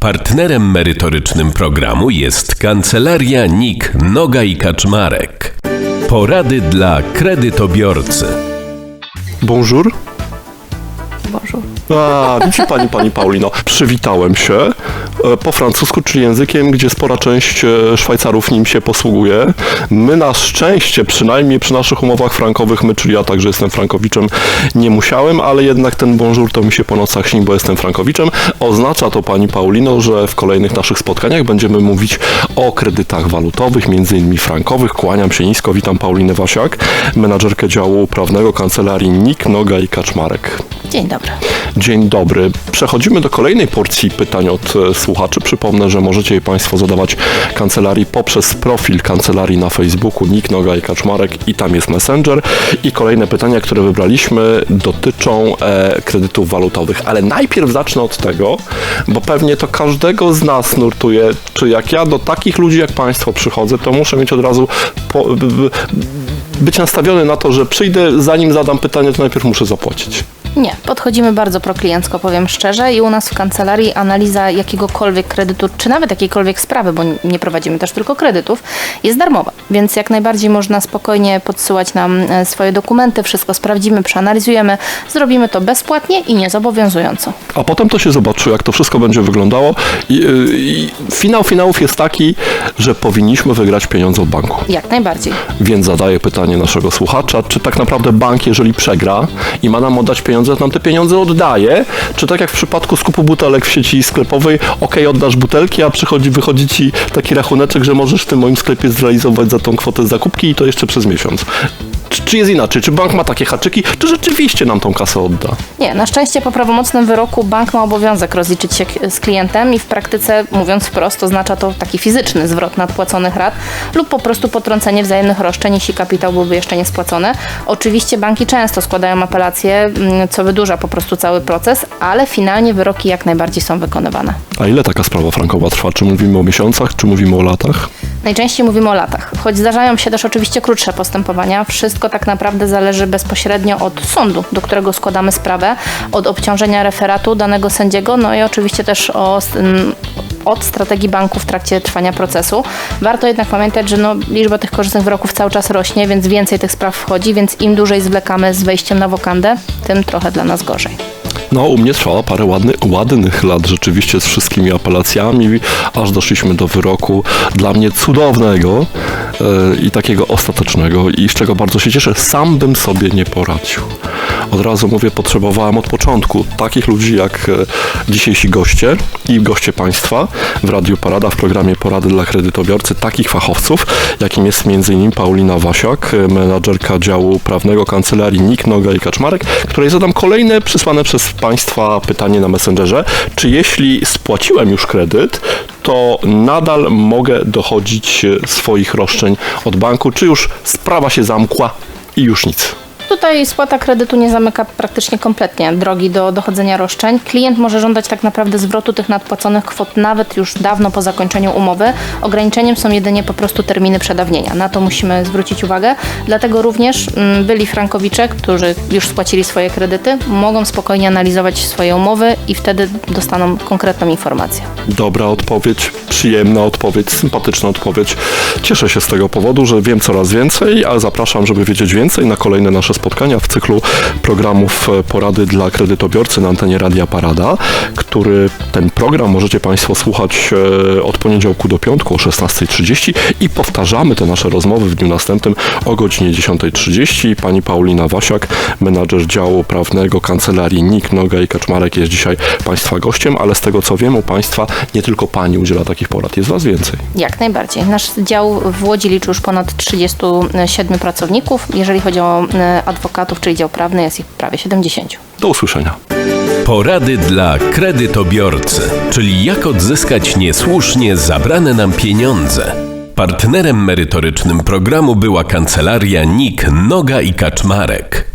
Partnerem merytorycznym programu jest Kancelaria NIK Noga i Kaczmarek. Porady dla kredytobiorcy. Bonjour. Bonjour. A, widzi pani, pani Paulino. Przywitałem się e, po francusku, czyli językiem, gdzie spora część e, Szwajcarów nim się posługuje. My na szczęście, przynajmniej przy naszych umowach frankowych, my, czyli ja także jestem frankowiczem, nie musiałem, ale jednak ten bonjour to mi się po nocach śni, bo jestem frankowiczem. Oznacza to pani Paulino, że w kolejnych naszych spotkaniach będziemy mówić o kredytach walutowych, między innymi frankowych. Kłaniam się nisko, witam Paulinę Wasiak, menadżerkę działu prawnego kancelarii NIK, Noga i Kaczmarek. Dzień dobry. Dzień dobry. Przechodzimy do kolejnej porcji pytań od e, słuchaczy. Przypomnę, że możecie je Państwo zadawać kancelarii poprzez profil kancelarii na Facebooku Nick Noga i Kaczmarek i tam jest Messenger. I kolejne pytania, które wybraliśmy dotyczą e, kredytów walutowych. Ale najpierw zacznę od tego, bo pewnie to każdego z nas nurtuje, czy jak ja do takich ludzi jak Państwo przychodzę, to muszę mieć od razu po, być nastawiony na to, że przyjdę, zanim zadam pytanie, to najpierw muszę zapłacić. Nie, podchodzimy bardzo prokliencko, powiem szczerze, i u nas w kancelarii analiza jakiegokolwiek kredytu, czy nawet jakiejkolwiek sprawy, bo nie prowadzimy też tylko kredytów, jest darmowa. Więc jak najbardziej można spokojnie podsyłać nam e, swoje dokumenty, wszystko sprawdzimy, przeanalizujemy, zrobimy to bezpłatnie i niezobowiązująco. A potem to się zobaczy, jak to wszystko będzie wyglądało. I, y, i finał finałów jest taki, że powinniśmy wygrać pieniądze od banku. Jak najbardziej. Więc zadaję pytanie naszego słuchacza, czy tak naprawdę bank, jeżeli przegra i ma nam oddać pieniądze, to nam te pieniądze oddaje, czy tak jak w przypadku skupu butelek w sieci sklepowej, ok, oddasz butelki, a przychodzi, wychodzi ci taki rachuneczek, że możesz w tym moim sklepie zrealizować za tą kwotę zakupki i to jeszcze przez miesiąc. Czy, czy jest inaczej? Czy bank ma takie haczyki, czy rzeczywiście nam tą kasę odda? Nie, na szczęście po prawomocnym wyroku bank ma obowiązek rozliczyć się z klientem i w praktyce, mówiąc wprost, oznacza to taki fizyczny zwrot nadpłaconych rat lub po prostu potrącenie wzajemnych roszczeń, jeśli kapitał byłby jeszcze nie spłacony. Oczywiście banki często składają apelacje, mm, co wydłuża po prostu cały proces, ale finalnie wyroki jak najbardziej są wykonywane. A ile taka sprawa frankowa trwa? Czy mówimy o miesiącach, czy mówimy o latach? Najczęściej mówimy o latach, choć zdarzają się też oczywiście krótsze postępowania. Wszystko tak naprawdę zależy bezpośrednio od sądu, do którego składamy sprawę, od obciążenia referatu danego sędziego, no i oczywiście też o, od strategii banku w trakcie trwania procesu. Warto jednak pamiętać, że no, liczba tych korzystnych wyroków cały czas rośnie, więc więcej tych spraw wchodzi, więc im dłużej zwlekamy z wejściem na wokandę, tym trochę dla nas gorzej. No, u mnie trwała parę ładny, ładnych lat rzeczywiście z wszystkimi apelacjami, aż doszliśmy do wyroku dla mnie cudownego e, i takiego ostatecznego i z czego bardzo się cieszę, sam bym sobie nie poradził. Od razu mówię, potrzebowałem od początku takich ludzi jak e, dzisiejsi goście i goście państwa w Radiu Parada, w programie Porady dla kredytobiorcy, takich fachowców, jakim jest m.in. Paulina Wasiak, e, menadżerka działu prawnego kancelarii NIK, Noga i Kaczmarek, której zadam kolejne przysłane przez Państwa pytanie na Messengerze. Czy jeśli spłaciłem już kredyt, to nadal mogę dochodzić swoich roszczeń od banku, czy już sprawa się zamkła i już nic? Tutaj spłata kredytu nie zamyka praktycznie kompletnie drogi do dochodzenia roszczeń. Klient może żądać tak naprawdę zwrotu tych nadpłaconych kwot nawet już dawno po zakończeniu umowy. Ograniczeniem są jedynie po prostu terminy przedawnienia. Na to musimy zwrócić uwagę. Dlatego również mm, byli frankowicze, którzy już spłacili swoje kredyty, mogą spokojnie analizować swoje umowy i wtedy dostaną konkretną informację. Dobra odpowiedź, przyjemna odpowiedź, sympatyczna odpowiedź. Cieszę się z tego powodu, że wiem coraz więcej, a zapraszam, żeby wiedzieć więcej na kolejne nasze spotkania w cyklu programów e, Porady dla kredytobiorcy na antenie Radia Parada, który ten program możecie Państwo słuchać e, od poniedziałku do piątku o 16.30 i powtarzamy te nasze rozmowy w dniu następnym o godzinie 10.30. Pani Paulina Wasiak, menadżer działu prawnego kancelarii NIK, Noga i Kaczmarek jest dzisiaj Państwa gościem, ale z tego co wiem u Państwa nie tylko Pani udziela takich porad, jest Was więcej. Jak najbardziej. Nasz dział w Łodzi liczy już ponad 37 pracowników. Jeżeli chodzi o e, adwokatów, czyli dział prawny, jest ich prawie 70. Do usłyszenia. Porady dla kredytobiorcy, czyli jak odzyskać niesłusznie zabrane nam pieniądze. Partnerem merytorycznym programu była kancelaria NIK Noga i Kaczmarek.